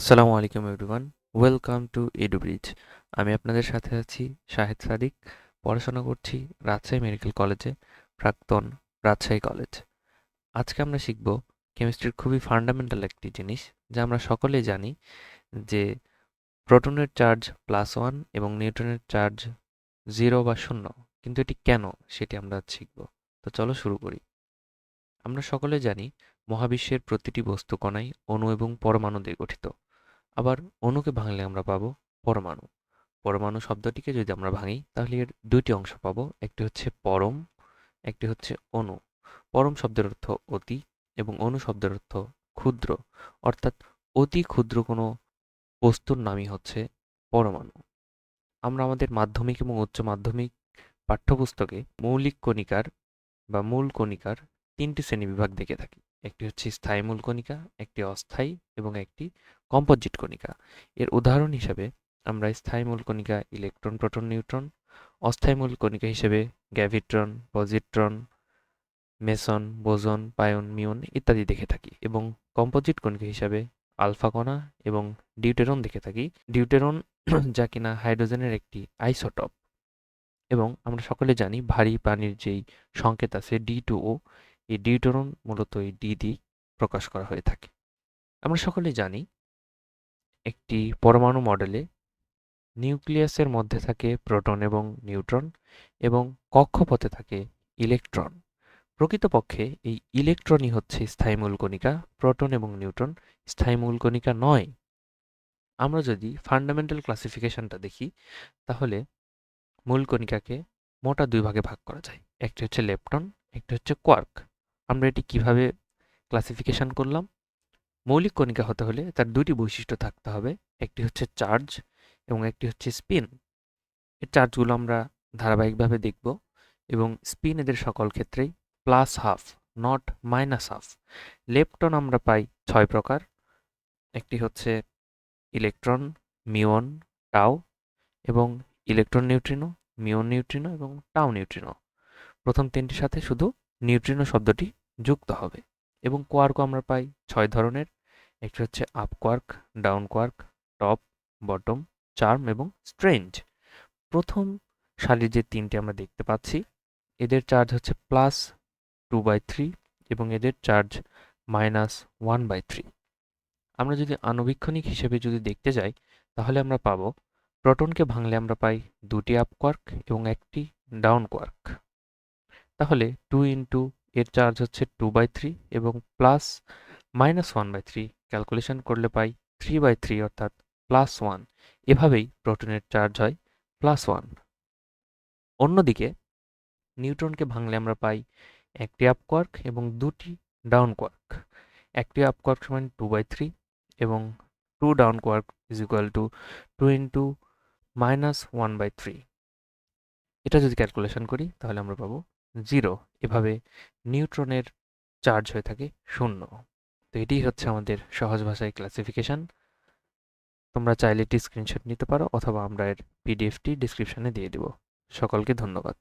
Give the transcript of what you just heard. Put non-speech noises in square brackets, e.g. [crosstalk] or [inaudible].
আসসালামু আলাইকুম everyone welcome to এডুব্রিজ আমি আপনাদের সাথে আছি শাহেদ সাদিক, পড়াশোনা করছি রাজশাহী মেডিকেল কলেজে, প্রাক্তন রাজশাহী কলেজ। আজকে আমরা শিখব কেমিস্ট্রির খুবই ফান্ডামেন্টাল একটি জিনিস, যা আমরা সকলেই জানি যে প্রোটনের চার্জ প্লাস ওয়ান এবং নিউটনের চার্জ জিরো বা শূন্য, কিন্তু এটি কেন সেটি আমরা শিখব। তো চলো শুরু করি। আমরা সকলে জানি মহাবিশ্বের প্রতিটি বস্তু কণাই অণু এবং পরমাণু দিয়ে গঠিত। আবার অণুকে ভাঙলে আমরা পাবো পরমাণু। পরমাণু শব্দটিকে যদি আমরা ভাঙি, তাহলে এর দুইটি অংশ পাবো, একটি হচ্ছে পরম, একটি হচ্ছে অণু পরম শব্দের অর্থ অতি এবং অণু শব্দের অর্থ ক্ষুদ্র। অর্থাৎ অতি ক্ষুদ্র কোনো বস্তুর নামই হচ্ছে পরমাণু। আমরা আমাদের মাধ্যমিক এবং উচ্চ মাধ্যমিক পাঠ্যপুস্তকে মৌলিক কণিকার বা মূল কণিকার তিনটি শ্রেণীবিভাগ দেখে থাকি। একটি হচ্ছে স্থায়ী মূল কণিকা, একটি অস্থায়ী এবং একটি কম্পোজিট কণিকা। এর উদাহরণ হিসাবে আমরা স্থায়ী মূল কণিকা ইলেকট্রন, প্রোটন, নিউট্রন, অস্থায়ী মূল কণিকা হিসেবে graviton, positron, meson, boson pion muon ইত্যাদি দেখে থাকি এবং কম্পোজিট কণিকা হিসাবে আলফা কণা এবং ডিউটেরন দেখে থাকি। ডিউটেরন [clears throat] যা কিনা হাইড্রোজেনের একটি আইসোটপ এবং আমরা সকলে জানি ভারী পানির যেই সংকেত আছে ডি টু ও এই ডিউটেরন মূলত এই ডি দিয়ে প্রকাশ করা হয়ে থাকে। আমরা সকলে জানি একটি পরমাণু মডেলে নিউক্লিয়াসের মধ্যে থাকে প্রোটন এবং নিউট্রন এবং কক্ষপথে থাকে ইলেকট্রন। প্রকৃতপক্ষে এই ইলেকট্রনই হচ্ছে স্থায়ী মূল কণিকা প্রোটন এবং নিউট্রন স্থায়ী মূল কণিকা নয়। আমরা যদি ফান্ডামেন্টাল ক্লাসিফিকেশনটা দেখি, তাহলে মূল কণিকাকে মোটা দুই ভাগে ভাগ করা যায়। একটি হচ্ছে লেপটন, একটি হচ্ছে কোয়ার্ক। আমরা এটি কীভাবে ক্লাসিফিকেশন করলাম? মৌলিক কণিকা হতে হলে তার দুটি বৈশিষ্ট্য থাকতে হবে। একটি হচ্ছে চার্জ এবং একটি হচ্ছে স্পিন এর চার্জগুলো আমরা ধারাবাহিকভাবে দেখব এবং স্পিন এদের সকল ক্ষেত্রেই plus half not minus half lepton আমরা পাই ছয় প্রকার। একটি হচ্ছে ইলেকট্রন মিওন টাও এবং ইলেকট্রন নিউট্রিনো মিওন নিউট্রিনো এবং টাও নিউট্রিনো প্রথম তিনটির সাথে শুধু নিউট্রিনো শব্দটি যুক্ত হবে এবং কোয়ার্কও আমরা পাই ছয় ধরনের। একটি হচ্ছে up quark down quark top bottom charm এবং স্ট্রেঞ্জ প্রথম সারির যে তিনটি আমরা দেখতে পাচ্ছি, এদের চার্জ হচ্ছে প্লাস টু বাই থ্রি এবং এদের charge minus one by three আমরা যদি আণুবীক্ষণিক হিসেবে যদি দেখতে যাই, তাহলে আমরা পাবো, প্রোটনকে ভাঙলে আমরা পাই দুটি আপ কোয়ার্ক এবং একটি ডাউন কোয়ার্ক তাহলে টু ইন্টু এর চার্জ হচ্ছে টু বাই থ্রি এবং plus minus one by three calculation করলে পাই থ্রি বাই থ্রি অর্থাৎ প্লাস ওয়ান এভাবেই প্রোটনের চার্জ হয় প্লাস ওয়ান অন্যদিকে নিউট্রনকে ভাঙলে আমরা পাই একটি আপ কোয়ার্ক এবং দুটি ডাউন কোয়ার্ক একটি আপ কোয়ার্ক সমান টু বাই থ্রি এবং two down quark is equal to two into minus one by three এটা যদি ক্যালকুলেশন করি তাহলে আমরা পাবো জিরো, এভাবে নিউট্রনের চার্জ হয়ে থাকে শূন্য। তো এটিই হচ্ছে আমাদের সহজ ভাষায় ক্লাসিফিকেশান তোমরা চাইলে এটি স্ক্রিনশট নিতে পারো, অথবা আমরা এর পিডিএফটি ডিসক্রিপশানে দিয়ে দেব। সকলকে ধন্যবাদ।